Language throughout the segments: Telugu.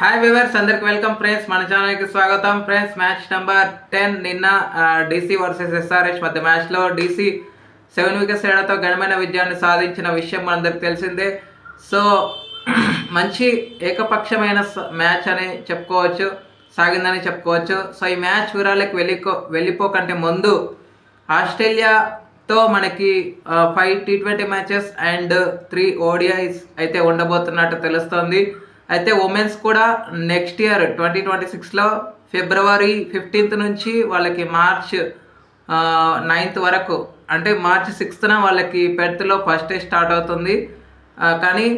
హాయ్ వివర్స్ అందరికి వెల్కమ్ ఫ్రెండ్స్ మన ఛానల్కి స్వాగతం. ఫ్రెండ్స్ మ్యాచ్ నెంబర్ టెన్ నిన్న డీసీ వర్సెస్ ఎస్ఆర్హెచ్ మధ్య మ్యాచ్లో డీసీ సెవెన్ వికెట్స్ తేడాతో ఘనమైన విజయాన్ని సాధించిన విషయం మనందరికి తెలిసిందే. సో మంచి ఏకపక్షమైన మ్యాచ్ అని చెప్పుకోవచ్చు సాగిందని చెప్పుకోవచ్చు. సో ఈ మ్యాచ్ వివరాలకు వెళ్ళిపో వెళ్ళిపోకంటే ముందు ఆస్ట్రేలియాతో మనకి five T twenty matches and three ODIs అయితే ఉండబోతున్నట్టు తెలుస్తోంది. అయితే ఉమెన్స్ కూడా నెక్స్ట్ ఇయర్ ట్వంటీ ట్వంటీ సిక్స్లో ఫిబ్రవరి ఫిఫ్టీన్త్ నుంచి వాళ్ళకి మార్చ్ నైన్త్ వరకు అంటే మార్చ్ సిక్స్త్న వాళ్ళకి పెర్త్లో ఫస్ట్ డే స్టార్ట్ అవుతుంది. కానీ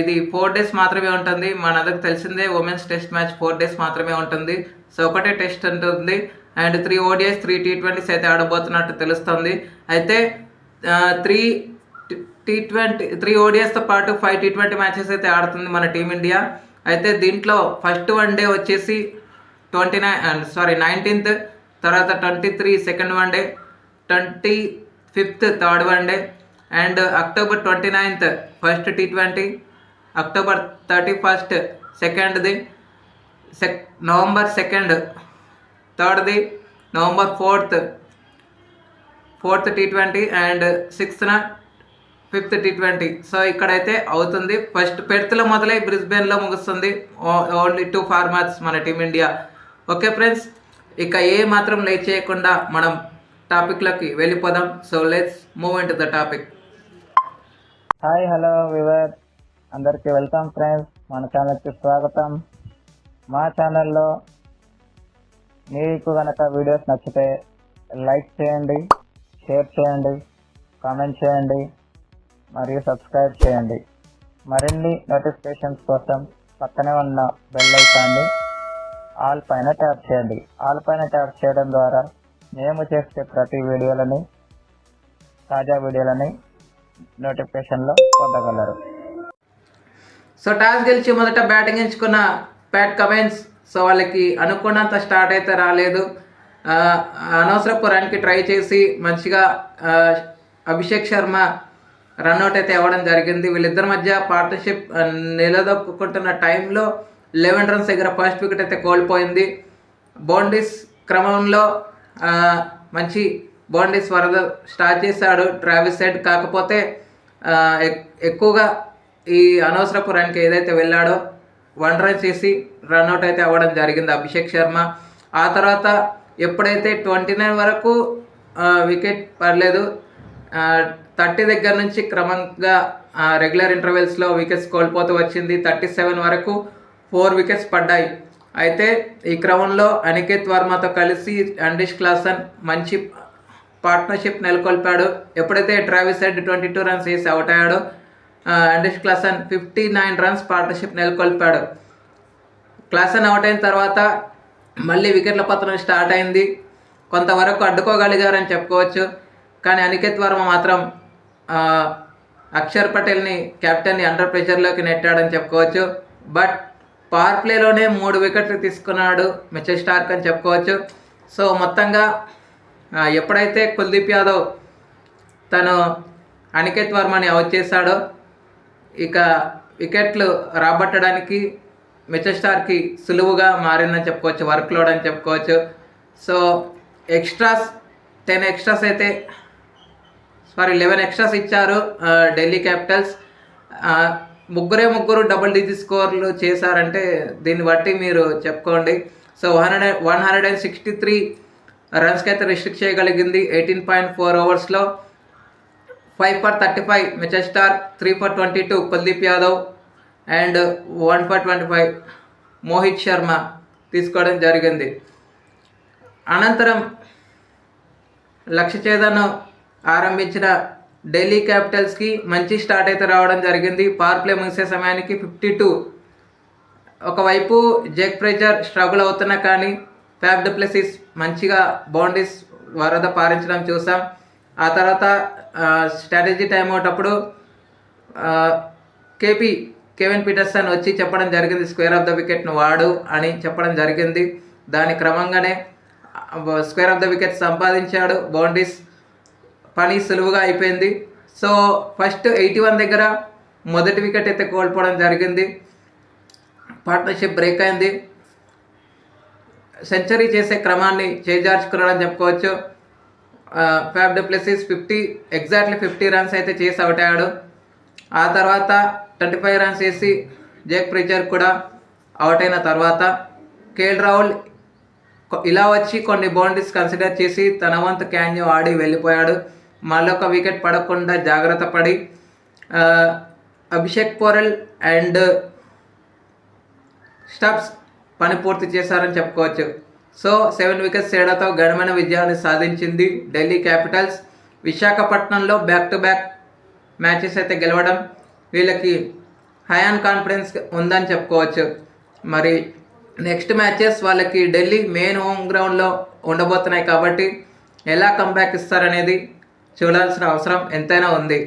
ఇది ఫోర్ డేస్ మాత్రమే ఉంటుంది. మనందరికి తెలిసిందే women's test match four days మాత్రమే ఉంటుంది. సో ఒకటే టెస్ట్ ఉంటుంది. And three ODIs three T twenties అయితే ఆడబోతున్నట్టు తెలుస్తుంది. అయితే త్రీ టీ ట్వంటీ త్రీ ఓడిఎస్తో పాటు ఫైవ్ టీ ట్వంటీ మ్యాచెస్ అయితే ఆడుతుంది మన టీమిండియా అయితే దీంట్లో ఫస్ట్ వన్ డే వచ్చేసి ట్వంటీ నైన్ సారీ నైన్టీన్త్ తర్వాత twenty three second one day twenty fifth third one day and October twenty ninth first T twenty October thirty first సెకండ్ది సెక్ November second థర్డ్ది November fourth fourth T twenty and సిక్స్త్న fifth T twenty. So ఇక్కడైతే అవుతుంది. ఫస్ట్ పెర్త్లో మొదలై బ్రిస్బెన్లో ముగుస్తుంది. ఓన్లీ టూ ఫార్మాట్స్ మన టీమిండియా ఓకే ఫ్రెండ్స్ ఇక ఏ మాత్రం లేట్ చేయకుండా మనం టాపిక్లోకి వెళ్ళిపోదాం. So let's move in to the topic. Hi hello viewer అందరికీ వెల్కమ్ ఫ్రెండ్స్. మన ఛానల్కి స్వాగతం. మా ఛానల్లో మీకు కనుక వీడియోస్ నచ్చితే లైక్ చేయండి షేర్ చేయండి కామెంట్ చేయండి. మరియు సబ్స్క్రైబ్ చేయండి. మరిన్ని నోటిఫికేషన్స్ కోసం పక్కనే ఉన్న బెల్ ఐకాన్ని ఆల్ పైన ట్యాప్ చేయండి. ఆల్ పైన ట్యాప్ చేయడం ద్వారా మేము చేసే ప్రతి వీడియోలని తాజా వీడియోలని నోటిఫికేషన్లో పొందగలరు. సో టాస్ గెలిచి మొదట బ్యాటింగ్ ఎంచుకున్న ప్యాట్ కమెన్స్ సో వాళ్ళకి అనుకున్నంత స్టార్ట్ అయితే రాలేదు. అనవసరపు రన్కి ట్రై చేసి మంచిగా అభిషేక్ శర్మ రన్అట్ అయితే అవ్వడం జరిగింది. వీళ్ళిద్దరి మధ్య పార్ట్నర్షిప్ నిలదొక్కుంటున్న టైంలో లెవెన్ రన్స్ దగ్గర ఫస్ట్ వికెట్ అయితే కోల్పోయింది. బౌండీస్ క్రమంలో మంచి బౌండీస్ వరద స్టార్ట్ చేశాడు ట్రావిస్ సైడ్ కాకపోతే ఎక్- ఎక్కువగా ఈ అనవసరపు రన్కి ఏదైతే వెళ్ళాడో వన్ రన్ చేసి రన్అట్ అయితే అవ్వడం జరిగింది అభిషేక్ శర్మ. ఆ తర్వాత ఎప్పుడైతే ట్వంటీ నైన్ వరకు వికెట్ పడలేదు థర్టీ దగ్గర నుంచి క్రమంగా రెగ్యులర్ ఇంటర్వెల్స్లో వికెట్స్ కోల్పోతూ వచ్చింది. థర్టీ సెవెన్ వరకు ఫోర్ వికెట్స్ పడ్డాయి. అయితే ఈ క్రమంలో అనికేత్ వర్మతో కలిసి అండిష్ క్లాసన్ మంచి పార్ట్నర్షిప్ నెలకొల్పాడు. ఎప్పుడైతే Travis Head twenty two runs వేసి అవుట్ అయ్యాడో అండిష్ Klaasen fifty nine runs partnership నెలకొల్పాడు. Klaasen out అయిన తర్వాత మళ్ళీ వికెట్ల పతనం స్టార్ట్ అయింది. కొంతవరకు అడ్డుకోగలిగారని చెప్పుకోవచ్చు. కానీ అనికేత్ వర్మ మాత్రం అక్షర్ పటేల్ని కెప్టెన్ని అండర్ ప్రెషర్లోకి నెట్టాడని చెప్పుకోవచ్చు. బట్ పవర్ ప్లేలోనే మూడు వికెట్లు తీసుకున్నాడు మిచెల్ స్టార్క్ అని చెప్పుకోవచ్చు. సో మొత్తంగా ఎప్పుడైతే కుల్దీప్ యాదవ్ తను అనికేత్ వర్మని అవుట్ చేశాడో ఇక వికెట్లు రాబట్టడానికి మిచెల్ స్టార్కి సులువుగా మారిందని చెప్పుకోవచ్చు వర్క్ లోడ్ అని చెప్పుకోవచ్చు. సో ఎక్స్ట్రాస్ టెన్ ఎక్స్ట్రాస్ అయితే సారీ లెవెన్ ఎక్స్ట్రాస్ ఇచ్చారు ఢిల్లీ క్యాపిటల్స్ ముగ్గురే ముగ్గురు డబుల్ డిజిట్ స్కోర్లు చేశారంటే దీన్ని బట్టి మీరు చెప్పుకోండి. So one hundred one hundred and sixty three రన్స్కి అయితే రిస్ట్రిక్ట్ చేయగలిగింది ఎయిటీన్ పాయింట్ ఫోర్ ఓవర్స్లో five for thirty five మెచెస్టార్ Starc three for twenty two Kuldeep Yadav and one for twenty five Mohit Sharma తీసుకోవడం జరిగింది. అనంతరం లక్ష్య చేదను ఆరంభించిన ఢిల్లీ క్యాపిటల్స్కి మంచి స్టార్ట్ అయితే రావడం జరిగింది. పవర్ ప్లే ముగిసే సమయానికి ఫిఫ్టీ టూ. ఒకవైపు జెక్ ప్రెజర్ స్ట్రగుల్ అవుతున్నా కానీ ఫ్యాబ్ డప్లెసిస్ మంచిగా బౌండరీస్ వరద పారించడం చూసాం. ఆ తర్వాత స్ట్రాటజీ టైం అవుటప్పుడు కేపీ కెవిన్ పీటర్సన్ వచ్చి చెప్పడం జరిగింది స్క్వేర్ ఆఫ్ ద వికెట్ను వాడు అని చెప్పడం జరిగింది. దాని క్రమంగానే స్క్వేర్ ఆఫ్ ద వికెట్ సంపాదించాడు బౌండరీస్. పని సులువుగా అయిపోయింది. సో ఫస్ట్ ఎయిటీ వన్ దగ్గర మొదటి వికెట్ అయితే కోల్పోవడం జరిగింది. పార్ట్నర్షిప్ బ్రేక్ అయింది. సెంచరీ చేసే క్రమాన్ని చేజార్చుకున్నాడని చెప్పుకోవచ్చు. Faf du Plessis fifty exactly fifty runs అయితే చేసి అవుట్ అయ్యాడు. ఆ తర్వాత ట్వంటీ ఫైవ్ రన్స్ చేసి జేక్ ప్రిచర్ కూడా అవుట్ అయిన తర్వాత కేఎల్ రాహుల్ ఇలా వచ్చి కొన్ని బౌండరీస్ కన్సిడర్ చేసి తన వంతు క్యాన్యూ ఆడి వెళ్ళిపోయాడు. మళ్ళొక ఒక వికెట్ పడకుండా జాగ్రత్త పడి అభిషేక్ పోరెల్ అండ్ స్టబ్స్ పని పూర్తి చేశారని చెప్పుకోవచ్చు. సో సెవెన్ వికెట్స్ తేడాతో ఘనమైన విజయాన్ని సాధించింది ఢిల్లీ క్యాపిటల్స్. విశాఖపట్నంలో బ్యాక్ టు బ్యాక్ మ్యాచెస్ అయితే గెలవడం వీళ్ళకి హై కాన్ఫిడెన్స్ ఉందని చెప్పుకోవచ్చు. మరి నెక్స్ట్ మ్యాచెస్ వాళ్ళకి ఢిల్లీ మెయిన్ హోమ్ గ్రౌండ్లో ఉండబోతున్నాయి కాబట్టి ఎలా కంబ్యాక్ ఇస్తారనేది చూడాల్సిన అవసరం ఎంతైనా ఉంది.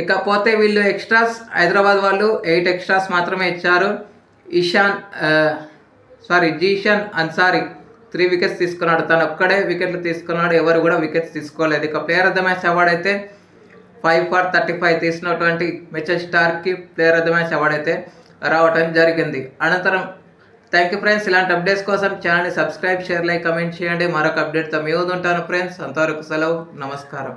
ఇకపోతే వీళ్ళు ఎక్స్ట్రాస్ హైదరాబాద్ వాళ్ళు ఎయిట్ ఎక్స్ట్రాస్ మాత్రమే ఇచ్చారు. Ishan sorry Zeeshan Ansari three wickets తీసుకున్నాడు. తను ఒక్కడే వికెట్లు తీసుకున్నాడు. ఎవరు కూడా వికెట్స్ తీసుకోలేదు. ఇక player of the match award అయితే ఫైవ్ ఫార్ థర్టీ ఫైవ్ తీసినటువంటి Mitchell స్టార్కి player of the match award అయితే రావటం జరిగింది. అనంతరం థ్యాంక్ యూ ఫ్రెండ్స్. ఇలాంటి అప్డేట్స్ కోసం ఛానల్ని సబ్స్క్రైబ్ షేర్ లైక్ కమెంట్ చేయండి. మరొక అప్డేట్తో మీ ఉంటాను ఫ్రెండ్స్. అంతవరకు సెలవు. నమస్కారం.